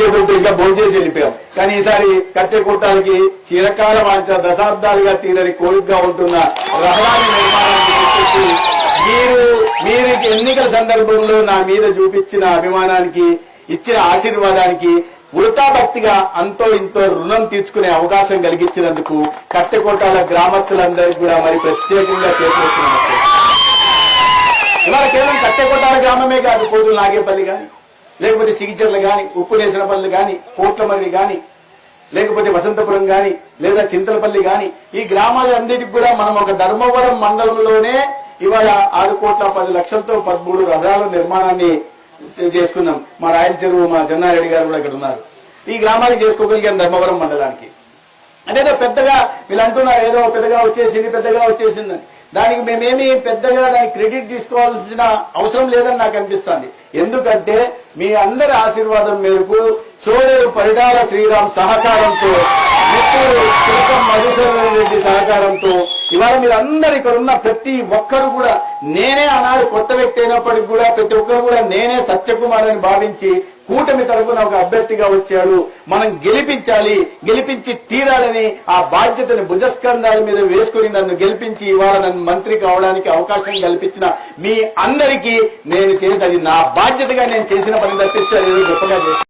చేతులతో ఇంకా భోజనం వెళ్ళిపోయాం. కానీ ఈసారి కట్టె కొట్టాలకి చిరకాల వాంచ దశాబ్దాలుగా తీరని కోరికగా ఉంటున్న రహదారి నిర్మాణాన్ని మీరు మీరు ఎన్నికల సందర్భంలో నా మీద చూపించిన అభిమానానికి ఇచ్చిన ఆశీర్వాదానికి వృతాభక్తిగా అంతో ఇంతో రుణం తీర్చుకునే అవకాశం కలిగించినందుకు కట్టెకోటాల గ్రామస్తులందరికీ కూడా మరి ప్రత్యేకంగా చేతులెత్తినట్టు ఇవాళ కేవలం కట్టెకోటాల గ్రామమే కాదు కోతులు నాగేపల్లి కానీ. లేకపోతే చిగిచర్లు గాని పనులు కానీ కోట్లమర్రి కానీ లేకపోతే వసంతపురం కానీ లేదా చింతలపల్లి కానీ ఈ గ్రామాలన్నిటికి కూడా మనం ఒక ధర్మవరం మండలంలోనే ఇవాళ ఆరు కోట్ల పది లక్షలతో పదమూడు రథాల నిర్మాణాన్ని చేసుకున్నాం. మా రాయల చెరువు మా చెన్నారెడ్డి గారు కూడా ఇక్కడ ఉన్నారు. ఈ గ్రామానికి చేసుకోగలిగాం ధర్మవరం మండలానికి. అంటే పెద్దగా వీళ్ళు అంటున్నారు ఏదో పెద్దగా వచ్చేసింది పెద్దగా వచ్చేసిందని. దానికి మేమేమి పెద్దగా దానికి క్రెడిట్ తీసుకోవాల్సిన అవసరం లేదని నాకు అనిపిస్తుంది. ఎందుకంటే మీ అందరి ఆశీర్వాదం మేరకు సోదరు పరిడాల శ్రీరామ్ సహకారంతో మిత్రుడు మధుసూదన్ రెడ్డి సహకారంతో ఇవాళ మీరు అందరు ఇక్కడ ఉన్న ప్రతి ఒక్కరు కూడా నేనే అన్నారు కొత్త వ్యక్తి అయినప్పటికీ కూడా ప్రతి ఒక్కరు కూడా నేనే సత్యకుమార్ అని భావించి కూటమి తరఫున ఒక అభ్యర్థిగా వచ్చాడు. మనం గెలిపించాలి గెలిపించి తీరాలని ఆ బాధ్యతని భుజస్కంధాల మీద వేసుకుని నన్ను గెలిపించి ఇవాళ నన్ను మంత్రి కావడానికి అవకాశం కల్పించిన మీ అందరికీ నేను చేసేది నా బాధ్యతగా నేను చేసిన పని తప్పిస్తే గొప్పగా చేశాను